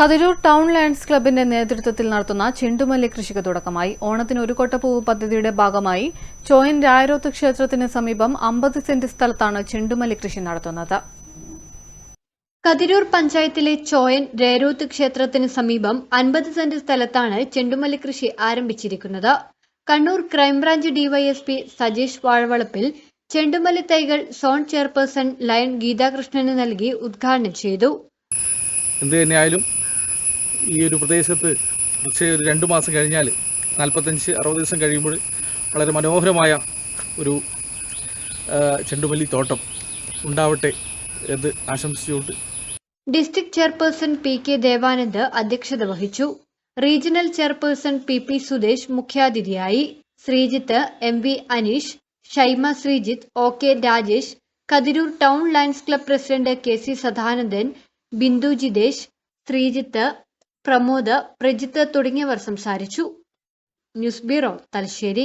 Kathirur town lands ക്ലബിന്റെ നേതൃത്വത്തിൽ നടത്തുന്ന ചെണ്ടുമല്ലി കൃഷിക്ക് തുടക്കമായി. ഓണത്തിന് ഒരു കൊട്ടപ്പൂവ് പദ്ധതിയുടെ ഭാഗമായി ചോയൻ രായരോത്ത് ക്ഷേത്രത്തിന് സമീപം അമ്പത് സെന്റ് സ്ഥലത്താണ് ചെണ്ടുമല്ലി കൃഷി നടത്തുന്നത്. കതിരൂർ പഞ്ചായത്തിലെ ചോയൻ രേരൂത്ത് ക്ഷേത്രത്തിന് സമീപം അൻപത് സെന്റ് സ്ഥലത്താണ് ചെണ്ടുമല്ലി കൃഷി ആരംഭിച്ചിരിക്കുന്നത്. Kannur crime branch DYSP Sajeesh Vazhavalappil ചെണ്ടുമല്ലി തൈകൾ സോൺ ചെയർപേഴ്സൺ ലയൺ ഗീതാകൃഷ്ണന് നൽകി ഉദ്ഘാടനം ചെയ്തു. എന്ത് തന്നെയായാലും ഈ ഒരു പ്രദേശത്ത് പക്ഷേ ഒരു രണ്ട് മാസം കഴിഞ്ഞാൽ നാൽപ്പത്തഞ്ച് അറുപത് ദിവസം കഴിയുമ്പോൾ വളരെ മനോഹരമായ ഒരു ചെണ്ടുമല്ലി തോട്ടം ഉണ്ടാവട്ടെ എന്ന് ആശംസിച്ചുകൊണ്ട് district chairperson P K Devanand അധ്യക്ഷത വഹിച്ചു. Regional chairperson P P Sudesh മുഖ്യാതിഥിയായി Sreejith M V Aneesh Shaima Sreejith O K Rajesh Kathirur town lions club president K C Sadanandan Bindu Jithesh Sreejith Pramod Prajith തുടങ്ങിയവർ സംസാരിച്ചു. News bureau Thalassery.